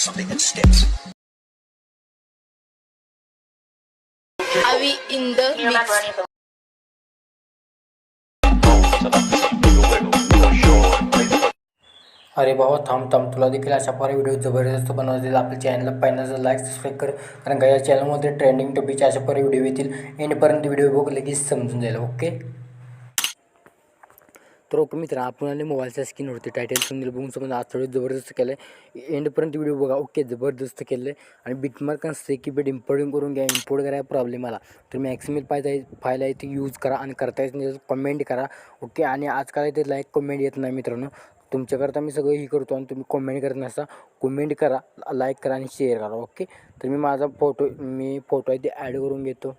got something that sticks. Avi in the mix. अरे बाबा थांब थांब. तुला देखील अशा प्रकारे व्हिडिओ जबरदस्त बनवतील. आपल्या चॅनलला पहिल्यांदा लाईक सबस्क्राईब कर. कारण का या चॅनलमध्ये ट्रेंडिंग टॉपिकचे अशा प्रकारे व्हिडिओ येतील. एंडपर्यंत व्हिडिओ बघ लगेच समजून जाईल ओके तर ओके मित्र आपण आले मोबाईलच्या स्क्रीनवरती. टायटल सुनील बघून समजा आज थोडं जबरदस्त केलं आहे एंडपर्यंत व्हिडिओ बघा. ओके जबरदस्त केलं आहे आणि बिटमार्क आणि सेकीबेट इम्पोर्टिंग करून घ्या. इम्पोर्ट करायला प्रॉब्लेम आला. तर मॅक्सिमल पाहिजे फाईल आहे ती यूज करा आणि करता येत नाही कमेंट करा. ओके आणि आजकाल ते लाईक कमेंट येत नाही मित्रांनो. तुमच्याकरता मी सगळं ही करतो आणि तुम्ही कमेंट करत नसता कमेंट करा लाईक करा आणि शेअर करा. ओके? तर मी माझा फोटो मी फोटो आहे ते ॲड करून घेतो.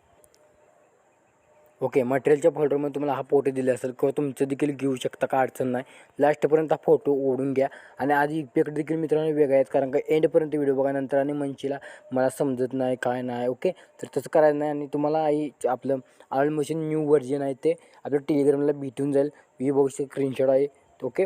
ओके मटेरियलच्या फोल्डरमध्ये तुम्हाला हा फोटो दिला असेल किंवा तुमचं देखील घेऊ शकता का अडचण नाही. लास्टपर्यंत हा फोटो ओढून घ्या आणि आधी इफेक्ट देखील मित्रांनो वेगळे आहेत कारण का एंडपर्यंत व्हिडिओ बघा नंतर आणि मंचीला मला समजत नाही काय नाही ओके? तर तसं करायचं नाही आणि तुम्हाला आई आपलं आल मशीन न्यू व्हर्जन आहे ते आपल्या टेलिग्रामला भेटून जाईल. व्ही बघू स्क्रीनशॉट आहे ओके?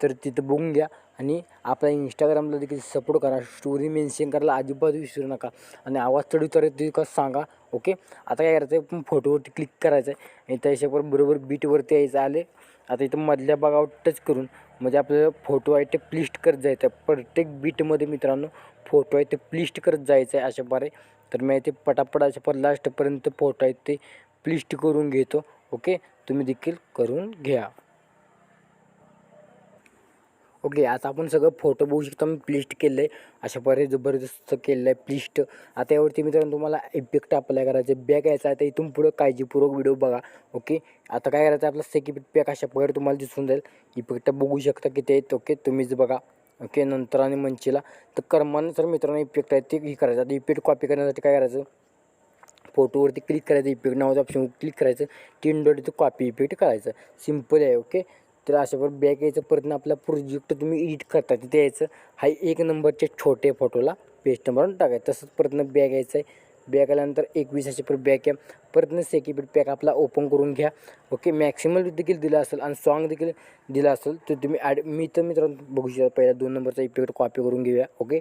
तर तिथं बघून घ्या. आणि आपल्या इंस्टाग्रामला देखील सपोर्ट करा. स्टोरी मेन्शन करायला अजिबात विसरू नका. आणि आवाज चढू तर ते का सांगा ओके आता काय करायचं आहे फोटोवरती क्लिक करायचं आहे आणि त्या हिशोबावर बरोबर बीटवरती यायचं आले. आता इथं मधल्या भागावर टच करून म्हणजे आपल्याला फोटो आहे ते प्लिस्ट करत जायचं आहे प्रत्येक बीटमध्ये मित्रांनो फोटो आहे ते प्लिस्ट करत जायचं आहे अशा प्रकारे तर मी ते पटापट अशा पर लास्टपर्यंत फोटो आहेत ते प्लिस्ट करून घेतो ओके तुम्ही देखील करून घ्या. ओके आता आपण सगळं फोटो बघू शकता. मी प्लिस्ट केलं आहे अशा प्रकारे जबरदस्त केलं आहे प्लिस्ट आता यावरती मित्रांनो तुम्हाला इफेक्ट अप्लाय करायचं बॅग यायचा आहे तर इथून पुढं काळजीपूर्वक व्हिडिओ बघा. ओके? आता काय करायचं आपला सेकिफिट पॅक अशा प्रकारे तुम्हाला दिसून जाईल. इफेक्ट बघू शकता किती आहेत. ओके? तुम्हीच बघा. ओके? नंतर आणि मंचीला. तर कर्मानुसार मित्रांनो इफेक्ट आहे ते हे करायचं. आता इफेक्ट कॉपी करण्यासाठी काय करायचं? फोटोवरती क्लिक करायचं. इफेक्ट नावाचं ऑप्शन क्लिक करायचं. तीन डॉट इथं कॉपी इफेक्ट करायचं. सिंपल आहे ओके? तर अशा बॅक यायचं. परत आपला प्रोजेक्ट तुम्ही एडिट करता तिथे यायचं. हा एक नंबरच्या छोटे फोटोला पेस्ट मारून टाकायचं. तसंच परतनं बॅग यायचं आहे. बॅग आल्यानंतर एकवीस अशी बॅक या परतनं सेकिबेट पॅक आपला ओपन करून घ्या. ओके मॅक्सिमम देखील दिलं असेल आणि सॉन्ग देखील दिलं असेल तर तुम्ही ॲड मी तर मित्रांनो बघू शकता पहिला दोन नंबरचा इफेक्ट कॉपी करून घेऊया. ओके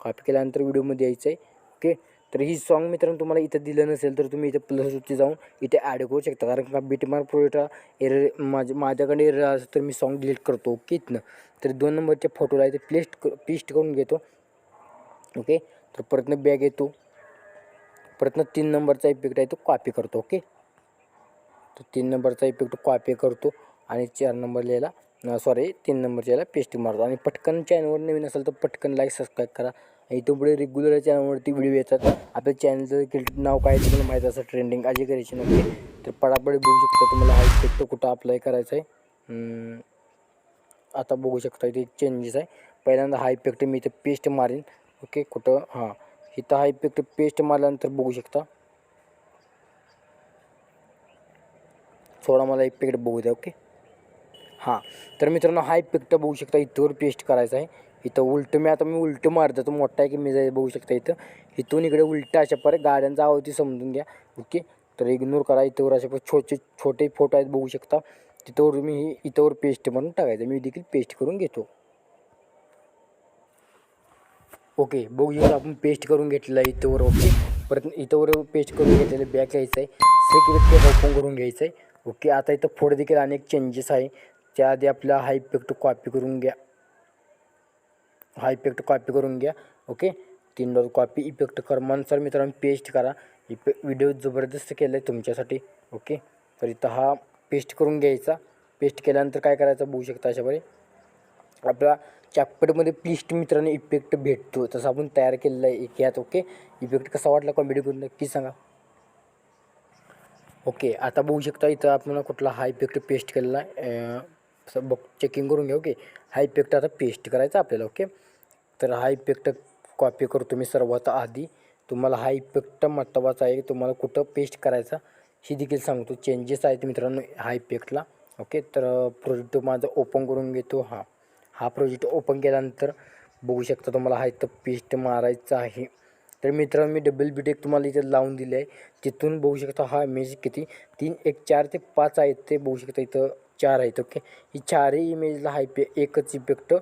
कॉपी केल्यानंतर व्हिडिओमध्ये यायचं आहे. ओके तर ही सॉन्ग मित्रांनो तुम्हाला इथं दिलं नसेल तर तुम्ही इथं प्लसवरती जाऊन इथे ॲड करू शकता. कारण का बीटमार्क प्रोजेक्ट एरर माझ्या माझ्याकडे एरर असेल तर मी सॉन्ग डिलीट करतो ओके इथनं. तर दोन नंबरच्या फोटोला इथे प्लेस्ट क पेस्ट करून घेतो ओके तर परतनं बॅग येतो परतनं तीन नंबरचा इफेक्ट आहे तो कॉपी करतो ओके तर तीन नंबरचा इफेक्ट कॉपी करतो आणि चार नंबर लिहायला सॉरी तीन नंबरच्या याला पेस्ट मारतो. आणि पटकन चॅनलवर नवीन असेल तर पटकन लाईक सबस्क्राईब करा. इथून पुढे रेग्युलर चॅनलवरती व्हिडिओ येतात. आपल्या चॅनलचं नाव काय तुम्हाला माहीत असं ट्रेंडिंग आजी करायची नव्हती तर पडापड बघू शकता तुम्हाला हा इफेक्ट कुठं अप्लाय करायचं आहे आता बघू शकता इथे चेंजेस आहे. पहिल्यांदा हा इफेक्ट मी इथे पेस्ट मारेन. ओके कुठं? हां. इथं हा इफेक्ट पेस्ट मारल्यानंतर बघू शकता. थोडा मला इफेक्ट बघू द्या ओके हां. तर मित्रांनो हा इफेक्ट बघू शकता. इथवर पेस्ट करायचा आहे. इथं उलटं मी आता मी उलटं मारतो तो मोठा आहे की मी जाय बघू शकता इथं. इथून इकडे उलटं अशा परत गाड्यांचा आवती समजून घ्या. ओके? तर इग्नोर करा इथंवर अशा पण छोटे छोटे फोटो आहेत बघू शकता. तिथंवर मी ही पेस्ट म्हणून टाकायचं. मी देखील पेस्ट करून घेतो. ओके बघू आपण पेस्ट करून घेतलेलं आहे इथंवर ओके? परत इथंवर पेस्ट करून घेतलेलं बॅक यायचं आहे. सेक्युरिटी ओपन करून घ्यायचं आहे. ओके आता इथं फोटो देखील अनेक चेंजेस आहे. त्याआधी आपला हा इफेक्ट कॉपी करून घ्या. हा इफेक्ट कॉपी करून घ्या ओके? तीन डॉल कॉपी इफेक्ट कर्मानुसार मित्रांनो पेस्ट करा. इफे व्हिडिओ जबरदस्त केलं आहे तुमच्यासाठी ओके? तर इथं हा पेस्ट करून घ्यायचा. पेस्ट केल्यानंतर काय करायचं बघू शकता अशाप्रकारे आपला चॅप्टरमध्ये पेस्ट मित्रांनो इफेक्ट भेटतो. तसं आपण तयार केलेलं आहे एक यात ओके? इफेक्ट कसा वाटला कॉमेडी करून नक्की सांगा. ओके आता बघू शकता इथं आपण कुठला हा इफेक्ट पेस्ट केलेला आहे. बघ चेकिंग करून घ्या ओके हा इफेक्ट आता पेस्ट करायचा आपल्याला ओके तर हा इफेक्ट कॉपी करतो मी सर्वात आधी. तुम्हाला हा इफेक्ट महत्त्वाचा आहे तुम्हाला कुठं पेस्ट करायचा हे देखील सांगतो. चेंजेस आहेत मित्रांनो हा इफेक्टला ओके तर प्रोजेक्ट माझा ओपन करून घेतो हा. हा प्रोजेक्ट ओपन केल्यानंतर बघू शकता तुम्हाला हा इथं पेस्ट मारायचा आहे. तर मित्रांनो मी डबल बीटेक तुम्हाला इथे लावून दिले आहे तिथून बघू शकता हा इमेज किती? तीन एक चार ते पाच आहेत ते बघू शकता इथं. चार आहेत ओके ही चारही इमेजला हा इफे एकच इफेक्ट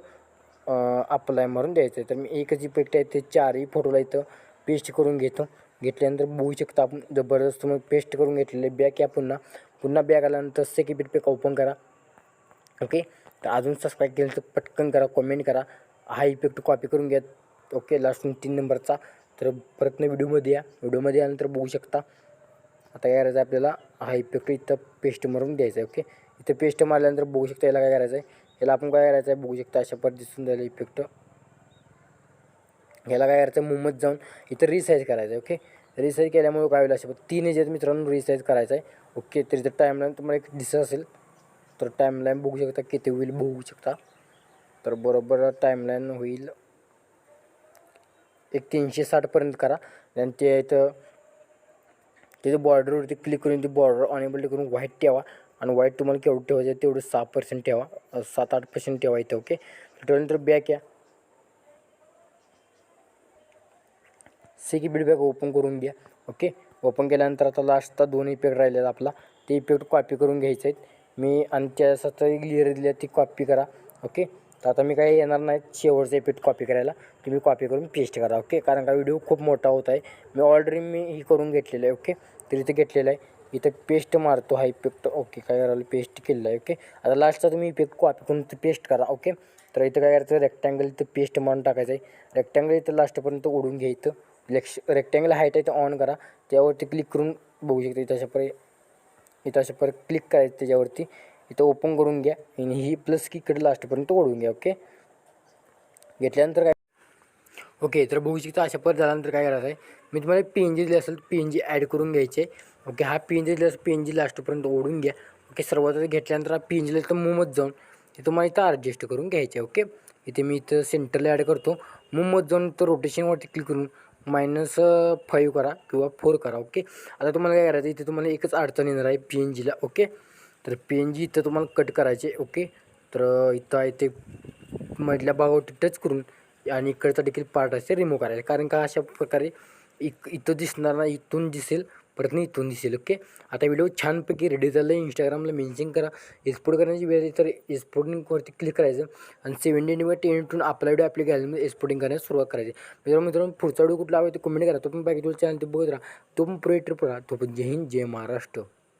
अप्लाय मारून द्यायचं आहे. तर मी एकच इफेक्ट आहे ते चारही फोटोला इथं पेस्ट करून घेतो. घेतल्यानंतर बघू शकता आपण जबरदस्त मग पेस्ट करून घेतलेले बॅक या पुन्हा. पुन्हा बॅग आल्यानंतर सेकंड पेक ओपन करा ओके तर अजून सबस्क्राईब केलं तर पटकन करा कॉमेंट करा. हा इफेक्ट कॉपी करून घ्या ओके लास्ट तीन नंबरचा. तर परत व्हिडिओमध्ये या. व्हिडिओमध्ये आल्यानंतर बघू शकता. आता काय करायचं आहे आपल्याला? हा इफेक्ट इथं पेस्ट मारून द्यायचा आहे ओके इथं पेस्ट मारल्यानंतर बघू शकता याला काय करायचं आहे. याला आपण काय करायचं आहे? बघू शकता अशा पद्धतीसून जायला इफेक्ट याला काय करायचं आहे? मुंबईत जाऊन इथं रिसाईज करायचं आहे ओके रिसाईज केल्यामुळे काय होईल अशा पद्धती तीन याच्यात मित्रांनो रिसाईज करायचं आहे ओके तर इथं टाईमलाईन तुम्हाला एक दिसत असेल तर टाईमलाईन बघू शकता किती होईल बघू शकता. तर बरोबर टाईमलाईन होईल एक तीनशे साठपर्यंत करा. आणि ते इथं तिथे बॉर्डरवरती क्लिक करून ती बॉर्डर ऑनेबल करून व्हाईट ठेवा. आणि व्हाईट तुम्हाला केवढं ठेवायचं आहे तेवढं सहा पर्सेंट ठेवा. सात आठ पर्सेंट ठेवा इथं ओके ठेवल्यानंतर बॅक या. सेकी बीड बॅग ओपन करून घ्या ओके ओपन केल्यानंतर आता लास्टचा दोन इफेक्ट राहिलेला आपला. ते इफेक्ट कॉपी करून घ्यायचे आहेत. मी आणि त्यासाठी क्लिअर दिली आहे ती कॉपी करा ओके तर आता मी काही येणार नाही शेवटचा एपिट कॉपी करायला. तुम्ही कॉपी करून पेस्ट करा ओके कारण का व्हिडिओ खूप मोठा होत आहे. मी ऑलरेडी मी ही करून घेतलेलं आहे ओके तर इथे घेतलेलं आहे. इथं पेस्ट मारतो हा इफेक्ट ओके काय करायला पेस्ट केलेलं आहे ओके आता लास्टचा तुम्ही इफेक्ट कॉपी करून ते पेस्ट करा ओके तर इथं काय करायचं? रेक्टँगल इथं पेस्ट मारून टाकायचं आहे. रेक्टँगल इथं लास्टपर्यंत ओढून घ्यायचं लेक्श रेक्टँगल हाईट आहे ते ऑन करा. त्यावरती क्लिक करून बघू शकता इथं अशा परे इथं अशा पर क्लिक करायचं त्याच्यावरती. इथं ओपन करून घ्या. आणि ही प्लस की इकडे लास्टपर्यंत ओढून घ्या ओके घेतल्यानंतर काय? ओके तर बघू शकता अशा परत झाल्यानंतर काय करायचं आहे? मी तुम्हाला पी एन जी दिली असेल पी एन जी ॲड करून घ्यायचे. ओके हा पी एन जी दिला असेल पी एन जी लास्टपर्यंत ओढून घ्या. ओके सर्वात घेतल्यानंतर हा पी एन जीला इथं मुमत जाऊन ते तुम्हाला इथं ॲडजस्ट करून घ्यायचे ओके इथे मी इथं सेंटरला ॲड करतो. मुमत जाऊन इथं रोटेशनवरती क्लिक करून मायनस फाईव्ह करा किंवा फोर करा ओके आता तुम्हाला काय करायचं इथे तुम्हाला एकच अडचण येणार आहे पी एन जीला ओके तर पी एन जी इथं तुम्हाला कट करायचे ओके तर इथं आहे ते मधल्या भागावरती टच करून आणि इकडचा देखील पार्ट असे रिमूव्ह करायचे. कारण का अशा प्रकारे इक इथं दिसणार नाही इथून दिसेल परत नाही इथून दिसेल ओके आता व्हिडिओ छानपैकी रेडी झालं आहे इंस्टाग्रामला मेन्शन करा. एक्सपोर्ट करण्याची वेळ तर एक्सपोर्टिंगवरती क्लिक करायचं. आणि सेव्हन्टी किंवा टेन आपला व्हिडिओ आपल्या गॅलरीमध्ये एक्सपोर्टिंग करण्यास सुरुवात करायची. मित्रांनो मित्रांनो पुढचा व्हिडिओ कुठला हवा तो कमेंट करा. तो पण बाकी तुला चॅनल ते बघत राहा. तो पण प्रो ट्रिप राहा तो पण जय हिंद जय महाराष्ट्र.